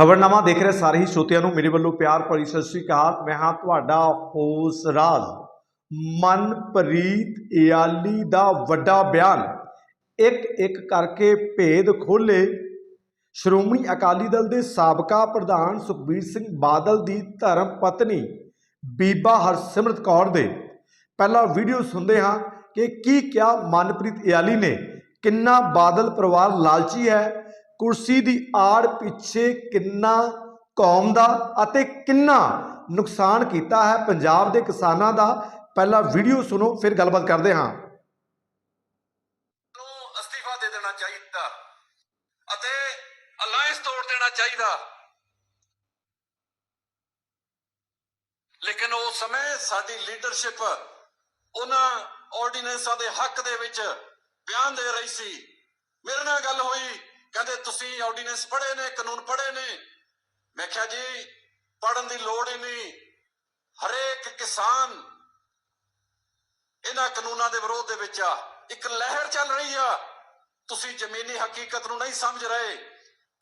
ਖਬਰਨਾਮਾ ਦੇਖ ਰਹੇ ਸਾਰੇ ਹੀ ਸ਼ਰੋਤਿਆਂ ਨੂੰ ਮੇਰੇ ਵੱਲੋਂ ਪਿਆਰ ਭਰੀ ਸਤਿ ਸ੍ਰੀ ਅਕਾਲ। ਮੈਂ ਹਾਂ ਤੁਹਾਡਾ ਹੋਸ ਰਾਜ। ਮਨਪ੍ਰੀਤ ਇਆਲੀ ਦਾ ਵੱਡਾ ਬਿਆਨ। ਇੱਕ ਇੱਕ ਕਰਕੇ ਭੇਦ ਖੋਲੇ ਸ਼੍ਰੋਮਣੀ ਅਕਾਲੀ ਦਲ ਦੇ ਸਾਬਕਾ ਪ੍ਰਧਾਨ ਸੁਖਬੀਰ ਸਿੰਘ ਬਾਦਲ ਦੀ ਧਰਮ ਪਤਨੀ ਬੀਬਾ ਹਰਸਿਮਰਤ ਕੌਰ ਦੇ। ਪਹਿਲਾ ਵੀਡੀਓ ਸੁਣਦੇ ਹਾਂ ਕਿ ਕੀ ਕਿਹਾ ਮਨਪ੍ਰੀਤ ਇਆਲੀ ਨੇ। ਕਿੰਨਾ ਬਾਦਲ ਪਰਿਵਾਰ ਲਾਲਚੀ ਹੈ ਕੁਰਸੀ ਦੀ ਆੜ ਪਿੱਛੇ ਕਿੰਨਾ ਕੌਮ ਦਾ ਅਤੇ ਕਿੰਨਾ ਨੁਕਸਾਨ ਕੀਤਾ ਹੈ ਪੰਜਾਬ ਦੇ ਕਿਸਾਨਾਂ ਦਾ? ਪਹਿਲਾ ਵੀਡੀਓ ਸੁਣੋ, ਫਿਰ ਗੱਲਬਾਤ ਕਰਦੇ ਹਾਂ। ਨੂੰ ਅਸਤੀਫਾ ਦੇ ਦੇਣਾ ਚਾਹੀਦਾ ਅਤੇ ਅਲਾਈਅੰਸ ਤੋੜ ਦੇਣਾ ਚਾਹੀਦਾ। ਲੇਕਿਨ ਉਸ ਸਮੇਂ ਸਾਡੀ ਲੀਡਰਸ਼ਿਪ ਉਹਨਾਂ ਆਰਡੀਨੈਂਸਾਂ ਦੇ ਹੱਕ ਦੇ ਵਿੱਚ ਬਿਆਨ ਦੇ ਰਹੀ ਸੀ। ਮੇਰੇ ਨਾਲ ਗੱਲ ਹੋਈ। ਕਹਿੰਦੇ, ਤੁਸੀਂ ਆਰਡੀਨੈਂਸ ਪੜ੍ਹੇ ਨੇ, ਕਾਨੂੰਨ ਪੜ੍ਹੇ ਨੇ। ਮੈਂ ਕਿਹਾ, ਜੀ ਪੜਨ ਦੀ ਲੋੜ ਹੀ ਨਹੀਂ। ਹਰੇਕ ਕਿਸਾਨ ਇਹਨਾਂ ਕਾਨੂੰਨਾਂ ਦੇ ਵਿਰੋਧ ਦੇ ਵਿੱਚ ਆ। ਇੱਕ ਲਹਿਰ ਚੱਲ ਰਹੀ ਆ। ਤੁਸੀਂ ਜ਼ਮੀਨੀ ਹਕੀਕਤ ਨੂੰ ਨਹੀਂ ਸਮਝ ਰਹੇ।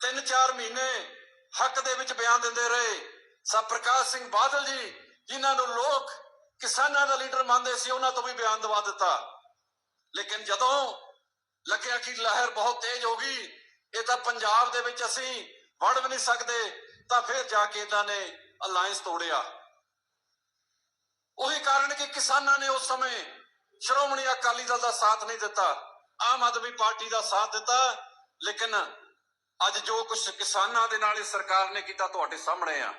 ਤਿੰਨ ਚਾਰ ਮਹੀਨੇ ਹੱਕ ਦੇ ਵਿੱਚ ਬਿਆਨ ਦਿੰਦੇ ਰਹੇ। ਸਭ ਪ੍ਰਕਾਸ਼ ਸਿੰਘ ਬਾਦਲ ਜੀ, ਜਿਨ੍ਹਾਂ ਨੂੰ ਲੋਕ ਕਿਸਾਨਾਂ ਦਾ ਲੀਡਰ ਮੰਨਦੇ ਸੀ, ਉਹਨਾਂ ਤੋਂ ਵੀ ਬਿਆਨ ਦਵਾ ਦਿੱਤਾ। ਲੇਕਿਨ ਜਦੋਂ ਲੱਗਿਆ ਕਿ ਲਹਿਰ ਬਹੁਤ ਤੇਜ਼ ਹੋ ਗਈ ਇਹ ਤਾਂ ਪੰਜਾਬ ਦੇ ਵਿੱਚ ਅਸੀਂ ਵੜ ਵੀ ਨਹੀਂ ਸਕਦੇ, ਤਾਂ ਫਿਰ ਜਾ ਕੇ ਇਹਨਾਂ ਨੇ ਅਲਾਈਅੰਸ ਤੋੜਿਆ। ਉਹੀ ਕਾਰਨ ਕਿ ਕਿਸਾਨਾਂ ਨੇ ਉਸ ਸਮੇਂ ਸ਼੍ਰੋਮਣੀ ਅਕਾਲੀ ਦਲ ਦਾ ਸਾਥ ਨਹੀਂ ਦਿੱਤਾ, ਆਮ ਆਦਮੀ ਪਾਰਟੀ ਦਾ ਸਾਥ ਦਿੱਤਾ, ਲੇਕਿਨ ਅੱਜ ਜੋ ਕੁਝ ਕਿਸਾਨਾਂ ਦੇ ਨਾਲ ਇਹ ਸਰਕਾਰ ਨੇ ਕੀਤਾ ਤੁਹਾਡੇ ਸਾਹਮਣੇ ਆ।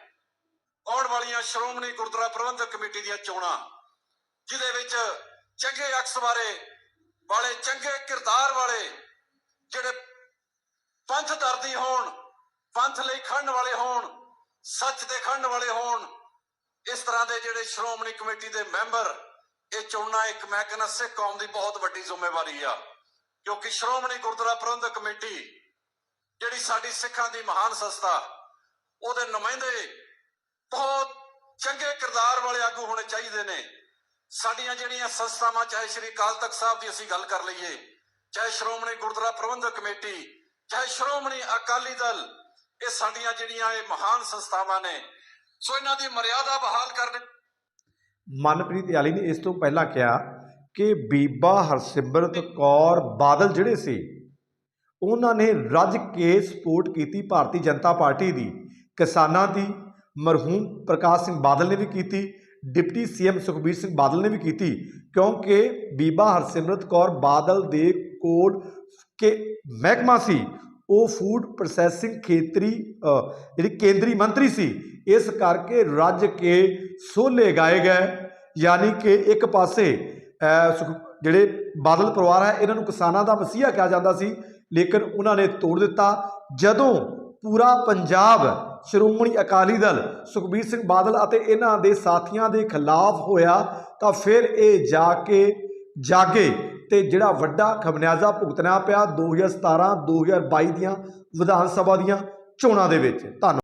ਆਉਣ ਵਾਲੀਆਂ ਸ਼੍ਰੋਮਣੀ ਗੁਰਦੁਆਰਾ ਪ੍ਰਬੰਧਕ ਕਮੇਟੀ ਦੀਆਂ ਚੋਣਾਂ, ਜਿਹਦੇ ਵਿੱਚ ਚੰਗੇ ਅਕਸ ਬਾਰੇ ਵਾਲੇ, ਚੰਗੇ ਕਿਰਦਾਰ ਵਾਲੇ, ਜਿਹੜੇ ਪੰਥ ਦਰਦੀ ਹੋਣ, ਪੰਥ ਲਈ ਖੜਨ ਵਾਲੇ ਹੋਣ, ਸੱਚ ਦੇ ਖੜਨ ਵਾਲੇ ਹੋਣ। ਇਸ ਤਰ੍ਹਾਂ ਦੇ ਜਿਹੜੇ ਸ਼੍ਰੋਮਣੀ ਕਮੇਟੀ ਦੇ ਮੈਂਬਰ, ਇਹ ਚੁਣਨਾ ਇੱਕ ਮੈਂ ਕਹਿੰਦਾ ਸਿੱਖ ਕੌਮ ਦੀ ਬਹੁਤ ਵੱਡੀ ਜ਼ਿੰਮੇਵਾਰੀ ਆ। ਕਿਉਂਕਿ ਸ਼੍ਰੋਮਣੀ ਗੁਰਦੁਆਰਾ ਪ੍ਰਬੰਧਕ ਕਮੇਟੀ, ਜਿਹੜੀ ਸਾਡੀ ਸਿੱਖਾਂ ਦੀ ਮਹਾਨ ਸੰਸਥਾ, ਉਹਦੇ ਨੁਮਾਇੰਦੇ ਬਹੁਤ ਚੰਗੇ ਕਿਰਦਾਰ ਵਾਲੇ ਆਗੂ ਹੋਣੇ ਚਾਹੀਦੇ ਨੇ। ਸਾਡੀਆਂ ਜਿਹੜੀਆਂ ਸੰਸਥਾਵਾਂ, ਚਾਹੇ ਸ਼੍ਰੀ ਅਕਾਲ ਤਖਤ ਸਾਹਿਬ ਦੀ ਅਸੀਂ ਗੱਲ ਕਰ ਲਈਏ, ਚਾਹੇ ਸ਼੍ਰੋਮਣੀ ਗੁਰਦੁਆਰਾ ਪ੍ਰਬੰਧਕ ਕਮੇਟੀ ਚਾਹੇ ਸ਼੍ਰੋਮਣੀ ਅਕਾਲੀ ਦਲ, ਇਹ ਸਾਡੀਆਂ ਜਿਹੜੀਆਂ ਇਹ ਮਹਾਨ ਸੰਸਥਾਵਾਂ ਨੇ, ਸੋ ਇਹਨਾਂ ਦੀ ਮਰਿਆਦਾ ਬਹਾਲ ਕਰਨ। ਮਨਪ੍ਰੀਤ ਇਆਲੀ ਨੇ ਇਸ ਤੋਂ ਪਹਿਲਾਂ ਕਿਹਾ ਕਿ ਬੀਬਾ ਹਰਸਿਮਰਤ ਕੌਰ ਬਾਦਲ ਜਿਹੜੇ ਸੀ, ਉਹਨਾਂ ਨੇ ਰੱਜ ਕੇ ਸਪੋਰਟ ਕੀਤੀ ਭਾਰਤੀ ਜਨਤਾ ਪਾਰਟੀ ਦੀ, ਕਿਸਾਨਾਂ ਦੀ, ਮਰਹੂਮ ਪ੍ਰਕਾਸ਼ ਸਿੰਘ ਬਾਦਲ ਨੇ ਵੀ ਕੀਤੀ, ਡਿਪਟੀ ਸੀਐਮ ਸੁਖਬੀਰ ਸਿੰਘ ਬਾਦਲ ਨੇ ਵੀ ਕੀਤੀ, ਕਿਉਂਕਿ ਬੀਬਾ ਹਰਸਿਮਰਤ ਕੌਰ ਬਾਦਲ ਦੇ ਕੋਲ ਕਿ ਮਹਿਕਮਾ ਸੀ, ਉਹ ਫੂਡ ਪ੍ਰੋਸੈਸਿੰਗ ਖੇਤਰੀ ਜਿਹੜੀ ਕੇਂਦਰੀ ਮੰਤਰੀ ਸੀ, ਇਸ ਕਰਕੇ ਰੱਜ ਕੇ ਸੋਲੇ ਗਾਏ ਗਏ। ਯਾਨੀ ਕਿ ਇੱਕ ਪਾਸੇ ਸੁਖ- ਜਿਹੜੇ ਬਾਦਲ ਪਰਿਵਾਰ ਹੈ, ਇਹਨਾਂ ਨੂੰ ਕਿਸਾਨਾਂ ਦਾ ਮਸੀਹਾ ਕਿਹਾ ਜਾਂਦਾ ਸੀ, ਲੇਕਿਨ ਉਹਨਾਂ ਨੇ ਤੋੜ ਦਿੱਤਾ। ਜਦੋਂ ਪੂਰਾ ਪੰਜਾਬ ਸ਼੍ਰੋਮਣੀ ਅਕਾਲੀ ਦਲ ਸੁਖਬੀਰ ਸਿੰਘ ਬਾਦਲ ਅਤੇ ਇਹਨਾਂ ਦੇ ਸਾਥੀਆਂ ਦੇ ਖਿਲਾਫ ਹੋਇਆ, ਤਾਂ ਫਿਰ ਇਹ ਜਾ ਕੇ ਜਾਗੇ। ਤੇ ਜਿਹੜਾ ਵੱਡਾ ਖਮਨਿਆਜ਼ਾ ਭੁਗਤਣਾ ਪਿਆ 2017 2022 ਦੀਆਂ ਵਿਧਾਨ ਸਭਾ ਦੀਆਂ ਚੋਣਾਂ ਦੇ ਵਿੱਚ। ਧੰਨਵਾਦ।